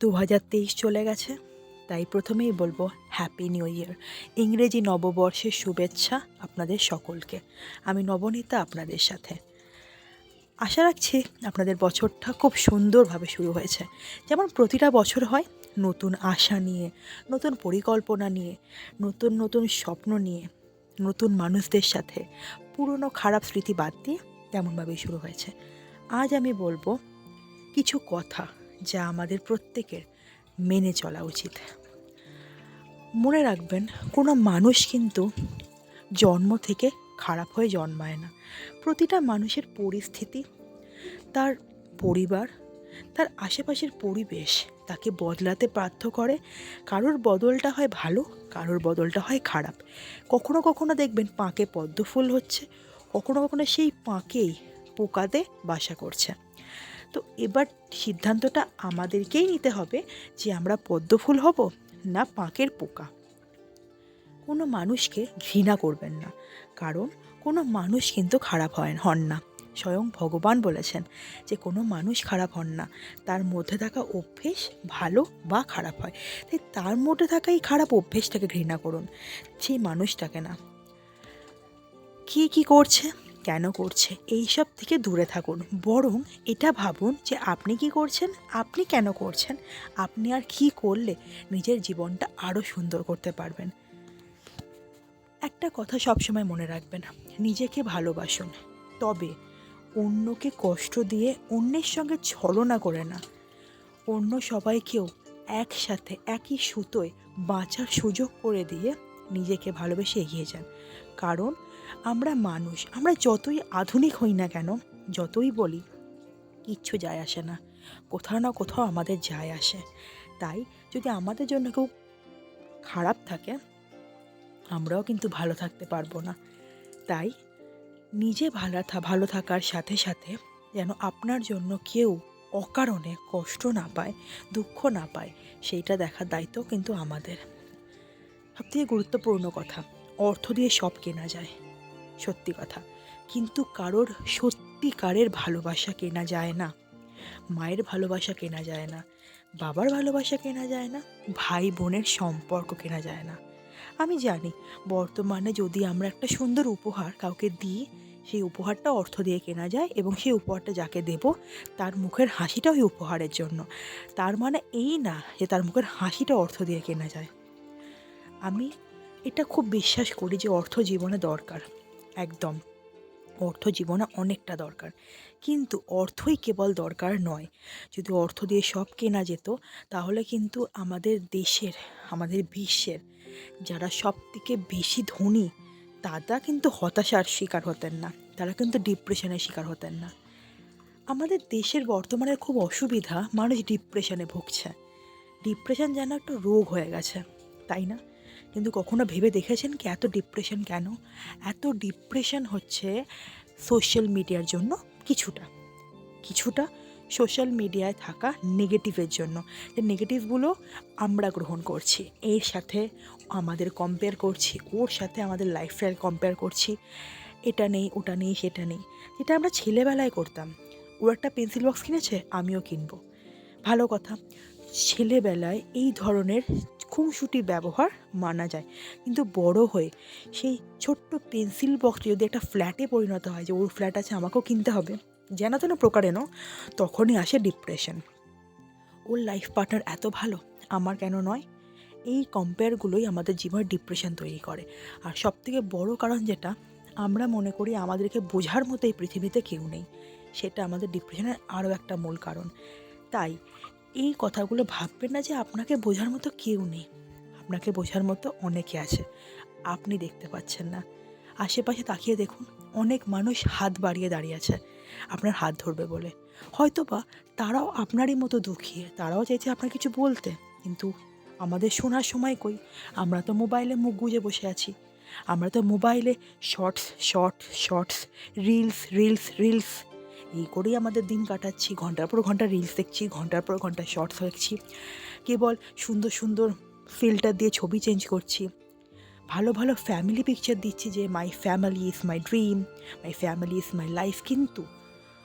দু হাজার তেইশ চলে গেছে। তাই প্রথমেই বলব হ্যাপি নিউ ইয়ার ইংরেজি নববর্ষের শুভেচ্ছা আপনাদের সকলকে। আমি নবনীতা আপনাদের সাথে। আশা রাখছি আপনাদের বছরটা খুব সুন্দরভাবে শুরু হয়েছে। যেমন প্রতিটা বছর হয় নতুন আশা নিয়ে, নতুন পরিকল্পনা নিয়ে, নতুন নতুন স্বপ্ন নিয়ে, নতুন মানুষদের সাথে। পুরনো খারাপ স্মৃতি বাদ দিয়ে তেমনভাবেই শুরু হয়েছে। আজ আমি বলব, কিছু কথা। যা আমাদের প্রত্যেকের মেনে চলা উচিত। মনে রাখবেন, কোনো মানুষ কিন্তু জন্ম থেকে খারাপ হয়ে জন্মায় না। প্রতিটা মানুষের পরিস্থিতি, তার পরিবার, তার আশেপাশের পরিবেশ তাকে বদলাতে বাধ্য করে। কারোর বদলটা হয় ভালো, কারোর বদলটা হয় খারাপ। কখনো কখনো দেখবেন পাঁকে পদ্ম ফুল হচ্ছে, কখনো কখনো সেই পাঁকেই পোকাতে বাসা করছে। তো এবার সিদ্ধান্তটা আমাদেরকেই নিতে হবে যে আমরা পদ্মফুল হব না পাঁকের পোকা। কোনো মানুষকে ঘৃণা করবেন না, কারণ কোনো মানুষ কিন্তু খারাপ হয়, হন না। স্বয়ং ভগবান বলেছেন যে কোনো মানুষ খারাপ হন না, তার মধ্যে থাকা অভ্যেস ভালো বা খারাপ হয়। তাই তার মধ্যে থাকা এই খারাপ অভ্যেসটাকে ঘৃণা করুন সেই মানুষটাকে না। কে কী করছে? কেন করছে? এই সব থেকে দূরে থাকুন। বরং এটা ভাবুন যে আপনি কি করছেন, আপনি কেন করছেন? আপনি আর কি করলে নিজের জীবনটা আরও সুন্দর করতে পারবেন? একটা কথা সবসময় মনে রাখবেন, নিজেকে ভালোবাসুন। তবে অন্যকে কষ্ট দিয়ে অন্যের সঙ্গে ছলনা করে না। অন্য সবাইকেও একসাথে, একই সুতোয় বাঁচার সুযোগ করে দিয়ে নিজেকে ভালোবেসে এগিয়ে যান। কারণ আমরা মানুষ, আমরা যতই আধুনিক হই না কেন, যতই বলি, কিচ্ছু যায় আসে না। কোথাও না কোথাও আমাদের যায় আসে। তাই যদি আমাদের জন্য কেউ খারাপ থাকে, আমরাও কিন্তু ভালো থাকতে পারব না। তাই নিজে ভালো ভালো থাকার সাথে সাথে যেন আপনার জন্য কেউ অকারণে কষ্ট না পায়, দুঃখ না পায়, সেইটা দেখার দায়িত্ব কিন্তু আমাদের। সবথেকে গুরুত্বপূর্ণ কথা, অর্থ দিয়ে সব কেনা যায়। সত্যি কথা, কিন্তু কারোর সত্যিকারের ভালোবাসা কেনা যায় না। মায়ের ভালোবাসা কেনা যায় না, বাবার ভালোবাসা কেনা যায় না ভাই বোনের সম্পর্ক কেনা যায় না। আমি জানি, বর্তমানে যদি আমরা একটা সুন্দর উপহার কাউকে দিই, সেই উপহারটা অর্থ দিয়ে কেনা যায় এবং সেই উপহারটা যাকে দেব, তার মুখের হাসিটা ওই উপহারের জন্য। তার মানে এই না যে তার মুখের হাসিটা অর্থ দিয়ে কেনা যায়। আমি এটা খুব বিশ্বাস করি যে অর্থ জীবনে দরকার, একদম। অর্থ জীবনে অনেকটা দরকার। কিন্তু অর্থই কেবল দরকার নয়। যদি অর্থ দিয়ে সব কেনা যেত, তাহলে কিন্তু আমাদের দেশের, আমাদের বিশ্বের যারা সব থেকে বেশি ধনী, তারা কিন্তু হতাশার শিকার হতেন না। তারা কিন্তু ডিপ্রেশনের শিকার হতেন না। আমাদের দেশের বর্তমানে খুব অসুবিধা মানুষ ডিপ্রেশনে ভুগছে। ডিপ্রেশন যেন একটা রোগ হয়ে গেছে, তাই না? কিন্তু কখনো ভেবে দেখেছেন কি এত ডিপ্রেশন কেন? এত ডিপ্রেশন হচ্ছে সোশ্যাল মিডিয়ার জন্য কিছুটা। কিছুটা সোশ্যাল মিডিয়ায় থাকা নেগেটিভের জন্য। যে নেগেটিভগুলো আমরা গ্রহণ করছি, এর সাথে আমাদের কম্পেয়ার করছি, ওর সাথে আমাদের লাইফস্টাইল কম্পেয়ার করছি। এটা নেই, ওটা নেই, সেটা নেই। যেটা আমরা ছেলেবেলায় করতাম। ও একটা পেন্সিল বক্স কিনেছে, আমিও কিনবো। ভালো কথা, ছেলেবেলায় এই ধরনের খুনসুটি ব্যবহার মানা যায়। কিন্তু বড় হয়ে সেই ছোট্ট পেন্সিল বক্সটি যদি একটা ফ্ল্যাটে পরিণত হয় যে, ওর ফ্ল্যাট আছে, আমাকেও কিনতে হবে। যেন তেন প্রকারেণ তখনই আসে ডিপ্রেশন ওর লাইফ পার্টনার এত ভালো, আমার কেন নয়? এই কম্পেয়ারগুলোই আমাদের জীবনে ডিপ্রেশন তৈরি করে। আর সবথেকে বড় কারণ যেটা, আমরা মনে করি আমাদেরকে বোঝার মতো এই পৃথিবীতে কেউ নেই। সেটা আমাদের ডিপ্রেশনের আরও একটা মূল কারণ। তাই এই কথাগুলো ভাববেন না যে আপনাকে বোঝার মতো কেউ নেই। আপনাকে বোঝার মতো অনেকে আছে। আপনি দেখতে পাচ্ছেন না। আশেপাশে তাকিয়ে দেখুন, অনেক মানুষ হাত বাড়িয়ে দাঁড়িয়ে আছে। আপনার হাত ধরবে বলে। হয়তো বা তারাও আপনারই মতো দুঃখী। তারাও চাইছে আপনার কিছু বলতে। কিন্তু আমাদের শোনার সময় কই? আমরা তো মোবাইলে মুখ গুজে বসে আছি। আমরা তো মোবাইলে shorts short shorts, reels reels reels এই করেই আমাদের দিন কাটাচ্ছি। ঘণ্টার পর ঘণ্টা রিলস দেখছি, ঘণ্টার পর ঘণ্টা শর্টস দেখছি কেবল সুন্দর সুন্দর ফিল্টার দিয়ে ছবি চেঞ্জ করছি। ভালো ভালো ফ্যামিলি পিকচার দিচ্ছি যে my family is my dream my family is my life কিন্তু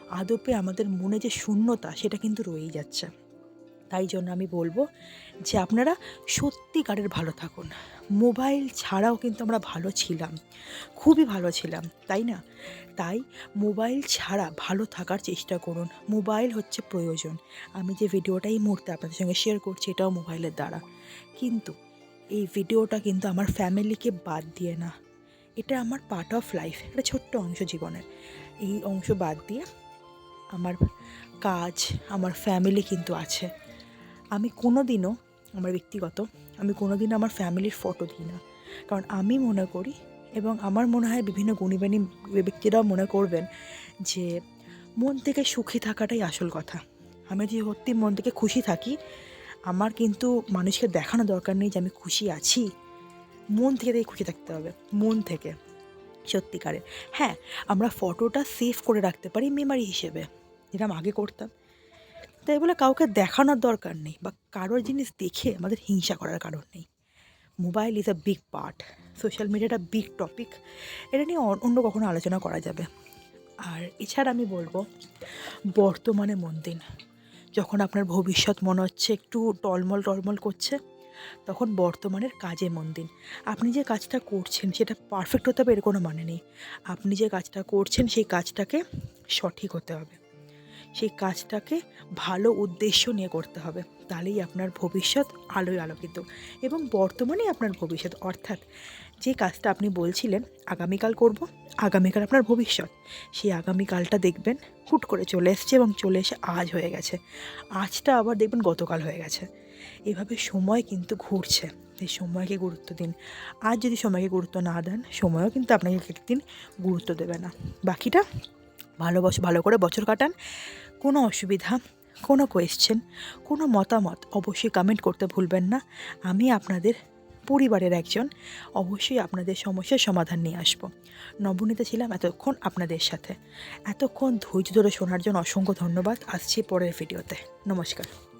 আদপে আমাদের মনে যে শূন্যতা, সেটা কিন্তু রয়েই যাচ্ছে। তাই জন্য আমি বলব যে আপনারা সত্যিকারের ভালো থাকুন। মোবাইল ছাড়াও কিন্তু আমরা ভালো ছিলাম, খুবই ভালো ছিলাম, তাই না? তাই মোবাইল ছাড়া ভালো থাকার চেষ্টা করুন। মোবাইল হচ্ছে প্রয়োজন। আমি যে ভিডিওটা এই মুহূর্তে আপনাদের সঙ্গে শেয়ার করছি এটাও মোবাইলের দ্বারা। কিন্তু এই ভিডিওটা কিন্তু আমার ফ্যামিলিকে বাদ দিয়ে না। এটা আমার পার্ট অফ লাইফ একটা ছোট্ট অংশ জীবনের। এই অংশ বাদ দিয়ে আমার কাজ, আমার ফ্যামিলি কিন্তু আছে। আমি কোনো দিনও আমার ব্যক্তিগত, আমি কোনো দিনও আমার ফ্যামিলির ফটো দিই না। কারণ আমি মনে করি এবং আমার মনে হয় বিভিন্ন গুণীবাণী ব্যক্তিরাও মনে করবেন যে মন থেকে সুখী থাকাটাই আসল কথা। আমি যে সত্যি মন থেকে খুশি থাকি, আমার কিন্তু মানুষকে দেখানো দরকার নেই যে আমি খুশি আছি। মন থেকে থেকে খুশি থাকতে হবে, মন থেকে, সত্যিকারে। হ্যাঁ আমরা ফটোটা সেভ করে রাখতে পারি মেমারি হিসেবে। যেটা আমি আগে করতাম। তাই বলে কাউকে দেখানোর দরকার নেই বা কারোর জিনিস দেখে আমাদের হিংসা করার কারণ নেই। Mobile is a big part social মিডিয়াটা বিগ টপিক এটা নিয়ে অন্য কখনো আলোচনা করা যাবে। আর এছাড়া আমি বলব, বর্তমানে মন দিন। যখন আপনার ভবিষ্যৎ মনে হচ্ছে একটু টলমল টলমল করছে, তখন বর্তমানের কাজে মন দিন। আপনি যে কাজটা করছেন সেটা পারফেক্ট হতে হবে, এর কোনো মানে নেই। আপনি যে কাজটা করছেন সেই কাজটাকে সঠিক হতে হবে। সেই কাজটাকে ভালো উদ্দেশ্য নিয়ে করতে হবে। তাহলেই আপনার ভবিষ্যৎ আলোয় আলোকিত এবং বর্তমানে আপনার ভবিষ্যৎ। অর্থাৎ যে কাজটা আপনি বলছিলেন, আগামীকাল করব, আগামীকাল আপনার ভবিষ্যৎ। সেই আগামীকালটা দেখবেন হুট করে চলে এসছে এবং চলে এসে আজ হয়ে গেছে। আজটা আবার দেখবেন গতকাল হয়ে গেছে। এভাবে সময় কিন্তু ঘুরছে। এই সময়কে গুরুত্ব দিন। আজ যদি সময়কে গুরুত্ব না দেন, সময়ও কিন্তু আপনাকে একদিন গুরুত্ব দেবে না। বাকিটা ভালোবাসো ভালো করে বছর কাটান। কোনো অসুবিধা, কোনো কোয়েশ্চেন কোনো মতামত অবশ্যই কমেন্ট করতে ভুলবেন না। আমি আপনাদের, পরিবারের একজন, অবশ্যই আপনাদের সমস্যার সমাধান নিয়ে আসব। নবনীতা ছিলাম এতক্ষণ আপনাদের সাথে। এতক্ষণ ধৈর্য ধরে শোনার জন্য অসংখ্য ধন্যবাদ। আসছি পরের ভিডিওতে নমস্কার।